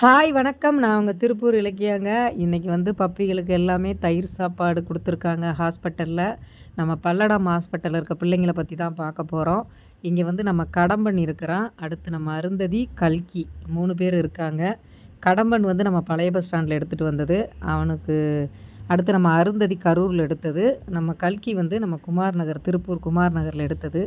Hi வணக்கம். நான் உங்கள் திருப்பூர் இலக்கியாங்க. இன்றைக்கி வந்து பப்பிகளுக்கு எல்லாமே தயிர் சாப்பாடு கொடுத்துருக்காங்க ஹாஸ்பிட்டலில். நம்ம பல்லடம் ஹாஸ்பிட்டலில் இருக்க பிள்ளைங்கள பற்றி தான் பார்க்க போகிறோம் இங்கே வந்து நம்ம கடம்பன் இருக்கிறான். அடுத்து நம்ம அருந்ததி கல்கி மூணு பேர் இருக்காங்க. கடம்பன் வந்து நம்ம பழைய பஸ் ஸ்டாண்டில் எடுத்துகிட்டு வந்தது. அவனுக்கு அடுத்து நம்ம அருந்ததி கரூரில் எடுத்தது. நம்ம கல்கி வந்து நம்ம குமார் நகர் திருப்பூர் குமார் நகரில் எடுத்தது.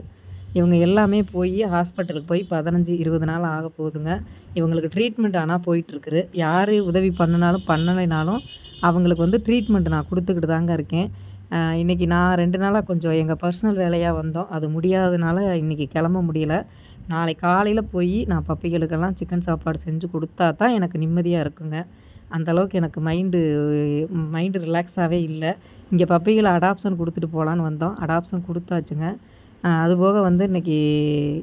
இவங்க எல்லாமே போய் ஹாஸ்பிட்டலுக்கு போய் பதினஞ்சு இருபது நாள் ஆக போகுதுங்க. இவங்களுக்கு ட்ரீட்மெண்ட் ஆனால் போயிட்டுருக்குது. யார் உதவி பண்ணினாலும் பண்ணலைனாலும் அவங்களுக்கு வந்து ட்ரீட்மெண்ட் நான் கொடுத்துக்கிட்டு தாங்க இருக்கேன். இன்றைக்கி நான் ரெண்டு நாளாக கொஞ்சம் எங்கள் பர்சனல் வேலையாக வந்தோம். அது முடியாததுனால இன்றைக்கி கிளம்ப முடியல. நாளை காலையில் போய் நான் பப்பிகளுக்கெல்லாம் சிக்கன் சாப்பாடு செஞ்சு கொடுத்தா தான் எனக்கு நிம்மதியாக இருக்குங்க. அந்தளவுக்கு எனக்கு மைண்டு மைண்டு ரிலாக்ஸாகவே இல்லை. இங்கே பப்பிகளை அடாப்ஷன் கொடுத்துட்டு போகலான்னு வந்தோம். அடாப்ஷன் கொடுத்தாச்சுங்க. அதுபோக வந்து இன்றைக்கி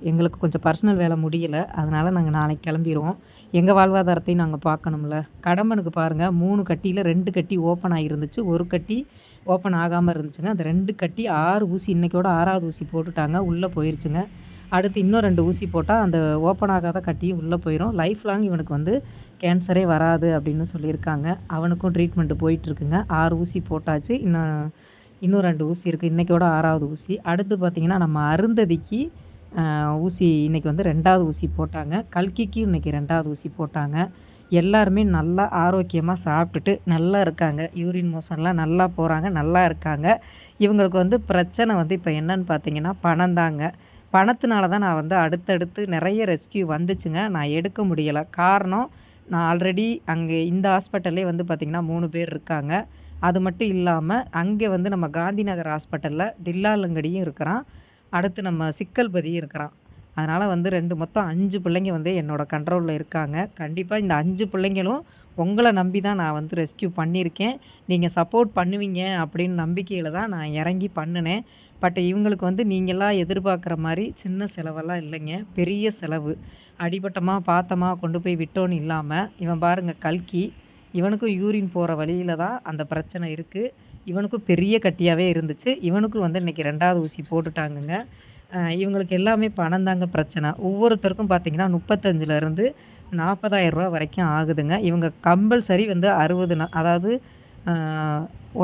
எங்களுக்கு கொஞ்சம் பர்சனல் வேலை முடியலை. அதனால் நாங்கள் நாளைக்கு கிளம்பிடுவோம் எங்கள் வாழ்வாதாரத்தையும் நாங்கள் பார்க்கணும்ல. கடம்பனுக்கு பாருங்கள் மூணு கட்டியில் ரெண்டு கட்டி ஓப்பன் ஆகிருந்துச்சு ஒரு கட்டி ஓப்பன் ஆகாமல் இருந்துச்சுங்க. அந்த ரெண்டு கட்டி ஆறு ஊசி இன்றைக்கோட ஆறாவது ஊசி போட்டுட்டாங்க. உள்ளே போயிருச்சுங்க. அடுத்து இன்னும் ரெண்டு ஊசி போட்டால் அந்த ஓப்பன் ஆகாத கட்டியும் உள்ளே போயிடும் லைஃப் லாங் இவனுக்கு வந்து கேன்சரே வராது அப்படின்னு சொல்லியிருக்காங்க. அவனுக்கும் ட்ரீட்மெண்ட்டு போயிட்டுருக்குங்க ஆறு ஊசி போட்டாச்சு. இன்னும் இன்னும் ரெண்டு ஊசி இருக்குது இன்றைக்கோட ஆறாவது ஊசி. அடுத்து பார்த்திங்கன்னா நம்ம அருந்ததிக்கு ஊசி இன்றைக்கி வந்து ரெண்டாவது ஊசி போட்டாங்க. கல்கிக்கு இன்றைக்கி ரெண்டாவது ஊசி போட்டாங்க. எல்லாருமே நல்லா ஆரோக்கியமாக சாப்பிட்டுட்டு நல்லா இருக்காங்க. யூரின் மோஷன்லாம் நல்லா போகிறாங்க நல்லா இருக்காங்க. இவங்களுக்கு வந்து பிரச்சனை வந்து இப்போ என்னன்னு பார்த்தீங்கன்னா பணம் தாங்க. பணத்தினால தான் நான் வந்து அடுத்தடுத்து நிறைய ரெஸ்கியூ வந்துச்சுங்க. நான் எடுக்க முடியலை. காரணம் நான் ஆல்ரெடி அங்கே இந்த ஹாஸ்பிட்டல்லே வந்து பார்த்திங்கன்னா மூணு பேர் இருக்காங்க. அது மட்டும் இல்லாமல் அங்கே வந்து நம்ம காந்தி நகர் ஹாஸ்பிட்டலில் தில்லாலங்கடியும் இருக்கிறான். அடுத்து நம்ம சிக்கல்பதியும் இருக்கிறான். அதனால் வந்து ரெண்டு மொத்தம் அஞ்சு பிள்ளைங்க வந்து என்னோடய கண்ட்ரோலில் இருக்காங்க. கண்டிப்பாக இந்த அஞ்சு பிள்ளைங்களும் உங்களை நம்பி தான் நான் வந்து ரெஸ்கியூ பண்ணியிருக்கேன். நீங்கள் சப்போர்ட் பண்ணுவீங்க அப்படின்னு நம்பிக்கையில் தான் நான் இறங்கி பண்ணினேன். பட் இவங்களுக்கு வந்து நீங்களாம் எதிர்பார்க்குற மாதிரி சின்ன செலவெல்லாம் இல்லைங்க. பெரிய செலவு. அடிபட்டமாக பார்த்தமா கொண்டு போய் விட்டோன்னு இல்லாமல் இவன் பாருங்கள் கல்கி. இவனுக்கும் யூரின் போகிற வழியில் தான் அந்த பிரச்சனை இருக்குது இவனுக்கும் பெரிய கட்டியாகவே இருந்துச்சு. இவனுக்கும் வந்து இன்றைக்கி ரெண்டாவது ஊசி போட்டுட்டாங்கங்க. இவங்களுக்கு எல்லாமே பணம் தாங்க பிரச்சனை. ஒவ்வொருத்தருக்கும் பார்த்திங்கன்னா முப்பத்தஞ்சிலேருந்து நாற்பதாயிரரூவா வரைக்கும் ஆகுதுங்க. இவங்க கம்பல்சரி வந்து அறுபது அதாவது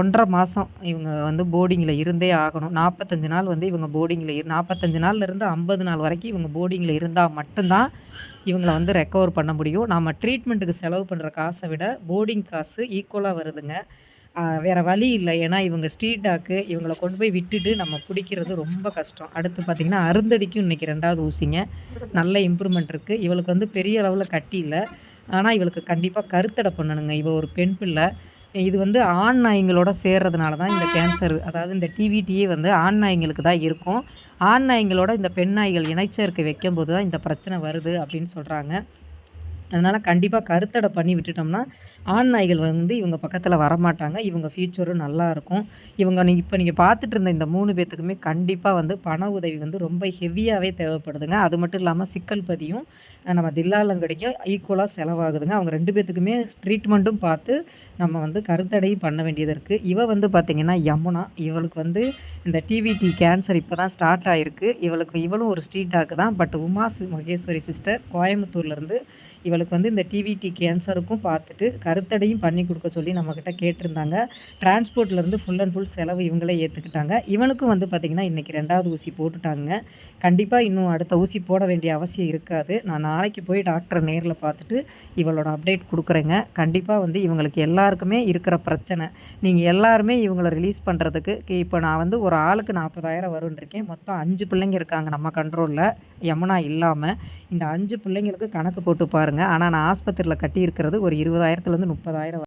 ஒன்றரை மாதம் இவங்க வந்து போர்டிங்கில் இருந்தே ஆகணும். நாற்பத்தஞ்சு நாள் வந்து இவங்க போர்டிங்கில் இரு நாற்பத்தஞ்சு நாள்லேருந்து ஐம்பது நாள் வரைக்கும் இவங்க போர்டிங்கில் இருந்தால் மட்டும்தான் இவங்களை வந்து ரெக்கவர் பண்ண முடியும். நம்ம ட்ரீட்மெண்ட்டுக்கு செலவு பண்ணுற காசை விட போர்டிங் காசு ஈக்குவலாக வருதுங்க. வேறு வழி இல்லை. ஏன்னா இவங்க ஸ்ட்ரீட் டாக்கு இவங்களை கொண்டு போய் விட்டுட்டு நம்ம பிடிக்கிறது ரொம்ப கஷ்டம். அடுத்து பார்த்திங்கன்னா அருந்ததிக்கும் இன்றைக்கி ரெண்டாவது ஊசிங்க. நல்ல இம்ப்ரூவ்மெண்ட் இருக்குது இவளுக்கு வந்து பெரிய அளவில் கட்டி இல்லை. ஆனால் இவளுக்கு கண்டிப்பாக கருத்தடை பண்ணணுங்க. இவள் ஒரு பெண் பிள்ளை. இது வந்து ஆண் நாய்ங்களோட சேர்றதுனால தான் இந்த கேன்சர் அதாவது இந்த டிவிடியே வந்து ஆண் நாய்ங்களுக்கு தான் இருக்கும். ஆண் நாய்ங்களோட இந்த பெண் நாய்கள் இணைச்சேர்க்கை வைக்கும்போது தான் இந்த பிரச்சனை வருது அப்படின்னு சொல்கிறாங்க அதனால் கண்டிப்பாக கருத்தடை பண்ணி விட்டுட்டோம்னா ஆண் நாய்கள் வந்து இவங்க பக்கத்தில் வரமாட்டாங்க. இவங்க ஃப்யூச்சரும் நல்லாயிருக்கும் இவங்க நீங்கள் இப்போ நீங்கள் பார்த்துட்டு இருந்த இந்த மூணு பேர்த்துக்குமே கண்டிப்பாக வந்து பண உதவி வந்து ரொம்ப ஹெவியாகவே தேவைப்படுதுங்க. அது மட்டும் இல்லாமல் சிக்கல் பதியும் நம்ம தில்லாலங்கடிக்கும் ஈக்குவலாக செலவாகுதுங்க. அவங்க ரெண்டு பேர்த்துக்குமே ட்ரீட்மெண்ட்டும் பார்த்து நம்ம வந்து கருத்தடையும் பண்ண வேண்டியது இருக்குது இவ வந்து பார்த்திங்கன்னா யமுனா. இவளுக்கு வந்து இந்த டிவிடி கேன்சர் இப்போ தான் ஸ்டார்ட் ஆகிருக்கு இவளுக்கு இவளும் ஒரு ஸ்ட்ரீட் டாக்கு தான். பட் உமா மகேஸ்வரி சிஸ்டர் கோயம்புத்தூர்லேருந்து இவளுக்கு வந்து இந்த டிவிடி கேன்சருக்கும் பார்த்துட்டு கருத்தடையும் பண்ணி கொடுக்க சொல்லி நம்மக்கிட்ட கேட்டிருந்தாங்க. டிரான்ஸ்போர்ட்லேருந்து ஃபுல் அண்ட் ஃபுல் செலவு இவங்களே ஏற்றுக்கிட்டாங்க இவனுக்கும் வந்து பார்த்திங்கன்னா இன்றைக்கி ரெண்டாவது ஊசி போட்டுட்டாங்க. கண்டிப்பாக இன்னும் அடுத்த ஊசி போட வேண்டிய அவசியம் இருக்காது. நான் நாளைக்கு போய் டாக்டரை நேரில் பார்த்துட்டு இவளோட அப்டேட் கொடுக்குறேங்க. கண்டிப்பாக வந்து இவங்களுக்கு எல்லாருக்குமே இருக்கிற பிரச்சனை. நீங்கள் எல்லாருமே இவங்கள ரிலீஸ் பண்ணுறதுக்கு இப்போ நான் வந்து ஒரு ஆளுக்கு நாற்பதாயிரம் வரும்ன்றிருக்கேன். மொத்தம் அஞ்சு பிள்ளைங்க இருக்காங்க நம்ம கண்ட்ரோலில் யமுனா இல்லாமல் இந்த அஞ்சு பிள்ளைங்களுக்கு கணக்கு போட்டு பாருங்கள் ஆனால் நான் ஆஸ்பத்திரியில் கட்டியிருக்கிறது ஒரு இருபதாயிரத்துலேருந்து முப்பதாயிரம்